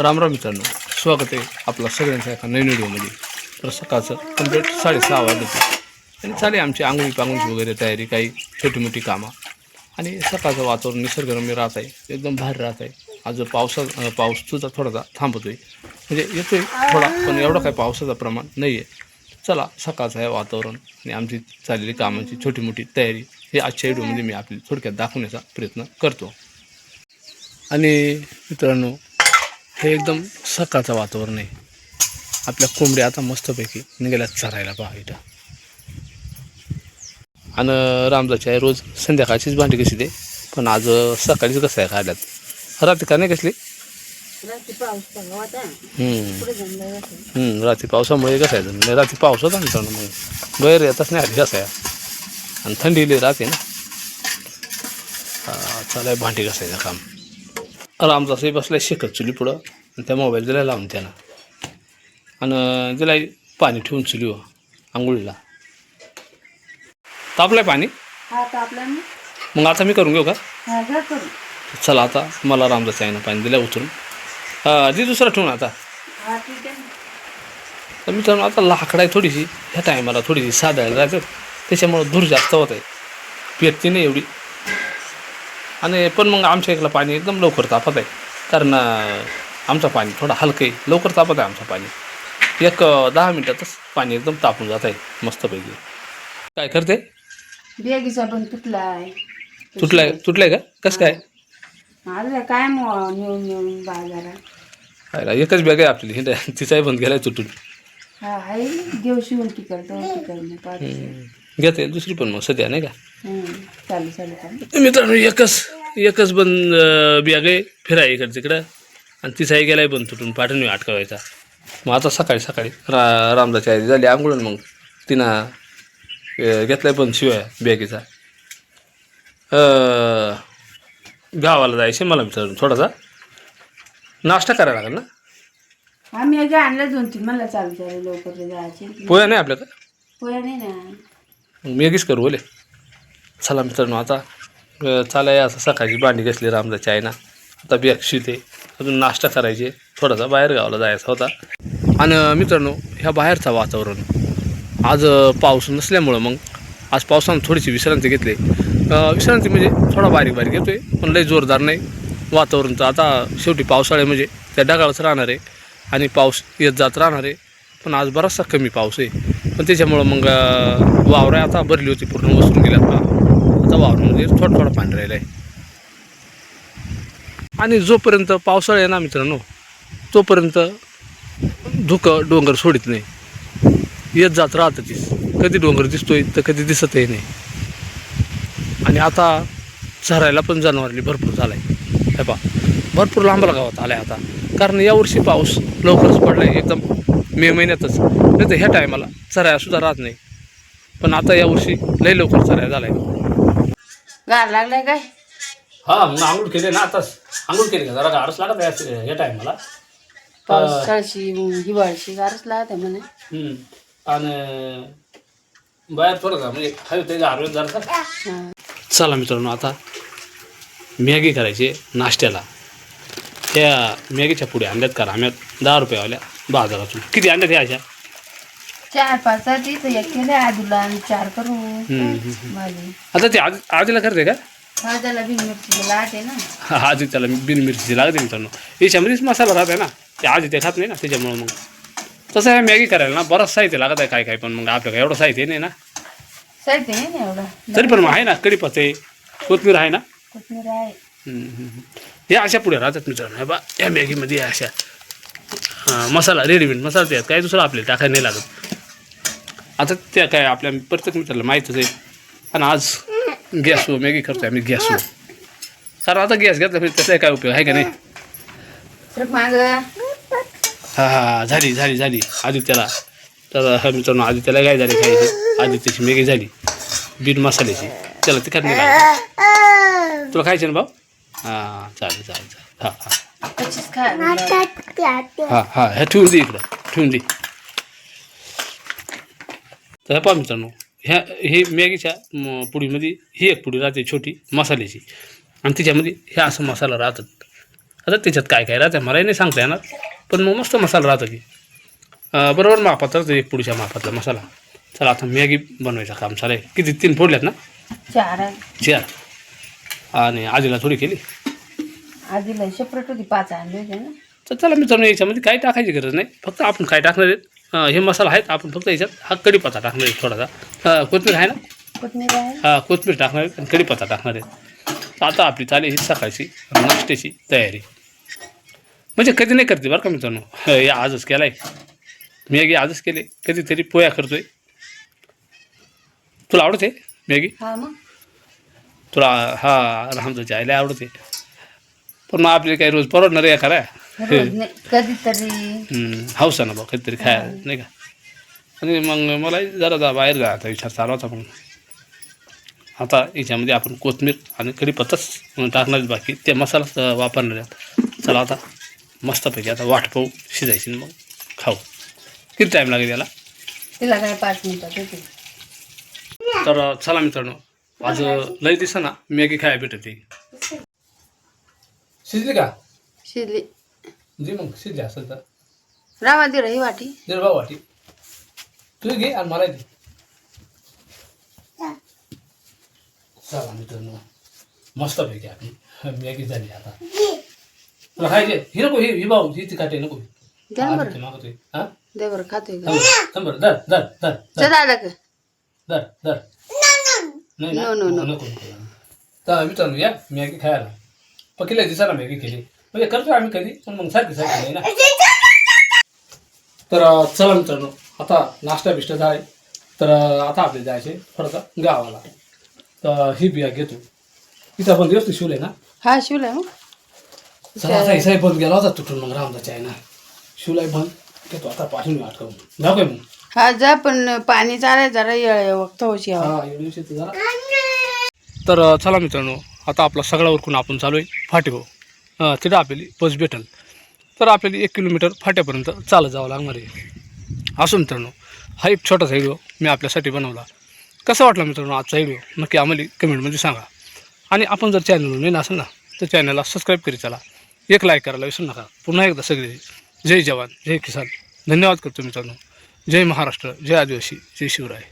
राम राम मित्रांनो स्वागत आहे आपला सगळ्यांचा एका नवीन व्हिडिओमध्ये. तर सकाळचं कंप्लीट साडेसहा वाजले आणि चालेल आमची आंघोळी पांघोळीची वगैरे तयारी काही छोटी मोठी कामं. आणि सकाळचं वातावरण निसर्गरम्य राहत आहे एकदम भारी राहत आहे. आज पावसा पाऊस सुद्धा थोडासा थांबतोय. म्हणजे येतोय थोडा पण एवढं काही पावसाचं प्रमाण नाही आहे चला सकाळचं आहे वातावरण आणि आमची चाललेली कामाची छोटी मोठी तयारी हे आजच्या व्हिडिओमध्ये मी आपली थोडक्यात दाखवण्याचा प्रयत्न करतो. आणि मित्रांनो हे एकदम सकाळचं वातावरण आहे. आपल्या कोंबड्या आता मस्तपैकी निघाल्या चरायला पहा इथं. आणि रामदाची आहे रोज संध्याकाळचीच भांडी कशी दे पण आज सकाळीच कसं आहे खायल्यात रात्री का नाही कसली रात्री पावसामुळे कसं आहे नाही रात्री पाऊस होता मित्रांनो मग गैर येतच नाही आली कसं आहे आणि थंडी लई राहते ना. चालाय भांडी घासायचं काम. रामदासही बसलाय शेकत चुली पुढं. आणि त्या मोबाईल दिला लावून त्यानं. आणि दिला पाणी ठेवून चुलीवर आंघोळीला. तापलाय पाणी? हा मग आता मी करून घेऊ का? हा चला आता मला रामदास आहे ना पाणी दिलं उतरून हा ती दुसरा ठेवून आता. हा आहे ना. तर आता लाकडं आहे थोडीशी. ह्या टायमाला थोडीशी साधायला राहतात त्याच्यामुळं धूर जास्त होत आहे. पेटती नाही एवढी. आणि पण मग आमच्या इकडलं पाणी एकदम लवकर तापत आहे. कारण आमचं पाणी थोडं हलकं आहे. लवकर तापत आहे आमचं पाणी. एक दहा मिनटातच पाणी एकदम तापून जात आहे मस्तपैकी. काय करते? बेगीचा पण तुटलाय. तुटलाय तुटलाय का? कसं काय? काय मग नेऊन नेऊन बाजारात. एकच बॅग आहे आपली. तिचाही बंद केलाय तुटून. हा आहे देव शिवून तिकड घेते दुसरी पण मग सध्या नाही का? चालू चालू चालू मित्रांनो एकच एकच बंद बॅग आहे फिराय इकडं तिकडं. आणि तिचाही गेलाय बंद तुटून पाठवून अटकावायचा मग आता सकाळी सकाळी रा रामदाची आई झाली आंघोळून मग तिनं अं, घेतलाय पण शिवाय बॅगेचा अं, गावाला जायचे मला मित्रांनो थोडासा. नाश्ता करायला लागेल ना? आम्ही आणलं दोन तीन मला चालू चालू लवकर जायचे. पोया नाही आपल्याकडं? पोया नाही ना. मी एकच करू बोले चला मित्रांनो आता चालाय असं सकाळची भांडी घेतली रामदाची आहे ना आता बॅग शिते अजून नाश्ता करायचे. थोडासा बाहेर गावाला जायचा होता. आणि मित्रांनो ह्या बाहेरचा वातावरण. आज पाऊस नसल्यामुळं मग आज पावसानं थोडीशी विश्रांती घेतली. विश्रांती म्हणजे थोडा बारीक बारीक येतोय पण लई जोरदार नाही. वातावरण तर आता शेवटी पावसाळे म्हणजे त्या ढगाळच राहणार आहे. आणि पाऊस येत जात राहणार आहे. पण आज बराचसा कमी पाऊस आहे. पण त्याच्यामुळं मग वावरं आता भरली होती पूर्ण वसून गेल्या का आता वावरामध्ये म्हणजे थोडं थोडं पाणी राहिलं आहे. आणि जोपर्यंत पावसाळा आहे ना मित्रांनो तोपर्यंत धुकं डोंगर सोडित नाही. येत जात राहतं तीच कधी डोंगर दिसतोय तर कधी दिसतही नाही. आणि आता चरायला पण जनावरली भरपूर झाला आहे हे पा भरपूर लांबला गावात आला आहे आता. कारण यावर्षी पाऊस लवकरच पडला आहे एकदम मे महिन्यातच. नाही तर ह्या टायमाला चराया सुद्धा राहत नाही. पण आता यावर्षी लई लवकर चराया झाला आहे गार लागलाय काय? हा मग आंघोळ केले ना आताच. आंघोळ केली का? जरा गारच लागत आहे या टायमाला. पावसाळशी हिवाळशी गारच लागत आहे म्हणे. हम्म. आणि बाहेर थोडं का? म्हणजे ते जरा हा. चला मित्रांनो आता मॅगी करायची नाश्त्याला. त्या मॅगीच्या पुढे अंड्यात करा. आम्ही दहा रुपयावाल्या. बाजारातून. किती अंड्यात आहे अशा? चार पाच एक केले आजूला आणि चार करू. आता ते आज आजीला करते का? भाज्याला बिन मिरची आहे ना. हा आजी त्याला बिन मिरची लागते मित्रांनो. याच्यामध्येच मसाला राहते ना. ते आजी ते खात नाही ना त्याच्यामुळं मग. तसं आहे मॅगी करायला ना बरंच साहित्य लागत आहे काय काय पण मग आपल्याकडे एवढं साहित्य नाही ना. साहित्य नाही ना एवढा. तरी पण मग आहे ना कढीपत्ते आहे कोथमीर आहे ना? कोथमीर आहे. हे अशा पुढे राहतात मित्रांनो. हे बा या मॅगीमध्ये अशा हां मसाला रेडीमेड मसाला त्यात. काय दुसरं आपल्याला टाकायला नाही लागत. आता त्या काय आपल्या प्रत्येक मित्राला माहीतच आहे. आणि आज गॅसवर मॅगी करतोय आम्ही गॅसवर कारण आता गॅस घेतला म्हणजे त्याचा काय उपयोग आहे का नाही? हा हा झाली झाली झाली. आदित्याला. तर हा मित्रांनो आदित्याला काय झाली खायची आदित्याची मॅगी झाली. बिन मसाल्याची. त्याला तिखट नाही तुला खायचं ना भाऊ? हां चालेल चालेल चालेल. हां हां. हा हा ह्या ठेवून दे इकडं ठेवून दे. तर ह्या पहा मित्रांनो ह्या हे मॅगीच्या म, पुडीमध्ये ही एक पुडी राहते छोटी मसाल्याची. आणि तिच्यामध्ये ह्या असं मसाला राहतात. आता त्याच्यात काय काय राहतं मलाही नाही सांगता येणार पण मग मस्त मसाला राहतो की. अं, बरोबर मापात राहतो एक पुढच्या मापातला मसाला. चला आता मॅगी बनवायचं काम चालेल किती तीन फोडल्यात ना? चार. चार. आणि आजीला थोडी केली? आधीला सेपरेट होती पाच आणले होते ना. तर चला मित्रांनो याच्यामध्ये काही टाकायची गरज नाही. फक्त आपण काय टाकणार आहेत? हे मसाला आहेत आपण फक्त याच्यात हा कढीपत्ता टाकणार आहे थोडासा. अं, कोथिंबीर आहे ना? कोथमीर आहे. हा कोथिंबीर टाकणार आहेत आणि कढीपत्ता टाकणार आहेत. आता आपली चालेल ही सकाळची नाश्त्याची तयारी. म्हणजे कधी नाही करते बरं का मित्रांनो? हे आजच केलाय. मॅगी आजच केले. कधीतरी पोया करतोय. तुला आवडते मॅगी? मग. तुला हा रामदाच्या आईला आवडते. पण मग आपली काही रोज परवडणार आहे करा रोज नाही कधीतरी. हौसा ना बा कधीतरी खायला नाही का? आणि मग मला जरा जा बाहेर जा आता विचार चालू होता मग आता याच्यामध्ये आपण कोथमीर आणि कढीपत्ताच टाकणार बाकी ते मसालाच वापरणार आहेत. चला आता मस्तपैकी आता वाट पाहू शिजायची आणि मग खाऊ. किती टाईम लागेल याला? तिला काय पाच मिनिटात होते तर चला मित्रांनो आज लय दिसा ना मॅगी खायला भेटते शिजली का? शिजली. जी मग शिजली असेल तर. रावा दे ही वाटी. दीड भाऊ वाटी. तू घे आणि मला दे. चला मित्रांनो मस्त पैकी आपली मॅगी झाली आता. तुला खायचे ही नको ही ही भाऊ ही ती काटे नको. द्या ना बरं. मागतोय हा? दे बरं खातोय का? थांब थांब बरं दर दर दर दर चल आलं का दर दर नाही ना? No, no, no. नको नको. तर मित्रांनो या मॅगी खायला. पकिल्या दिसाला मॅगी केली म्हणजे करतो आम्ही कधी पण मग सारखी सारखी नाही ना. तर अं, चला मित्रांनो आता नाश्ता बिष्टा झाले तर अं, आता आपले जायचे थोडंसं गावाला. तर ही बिया घेतो. तिचा पण दिवस शिवले ना? हा शिवलाय मग चला आता हिसाही बंद गेला होता तुटून मग रामदाच्या आहे ना शिवलाय बंद. घेतो आता पाठवून अटकवून जाऊ काय मग. हा जा पण पाणी चालाय जरा येळ वक्त होशी हा दिवशी तर जरा. तर अं, चला मित्रांनो आता आपला सगळा उरकून आपण चालू आहे फाटेभाऊ तिथं आपली बस भेटल. तर आपल्याला एक किलोमीटर फाट्यापर्यंत चालत जावं लागणार आहे. असो मित्रांनो हा एक छोटासा व्हिडिओ मी आपल्यासाठी बनवला. कसा वाटला मित्रांनो आजचा व्हिडिओ? नक्की आम्हाला कमेंटमध्ये सांगा. आणि आपण जर चॅनलवर नवीन असेल ना तर चॅनलला सबस्क्राईब करी चला. एक लाईक करायला विसरू नका. पुन्हा एकदा सगळे जय जवान जय किसान. धन्यवाद करतो मित्रांनो. जय महाराष्ट्र जय आदिवासी जय शिवराय.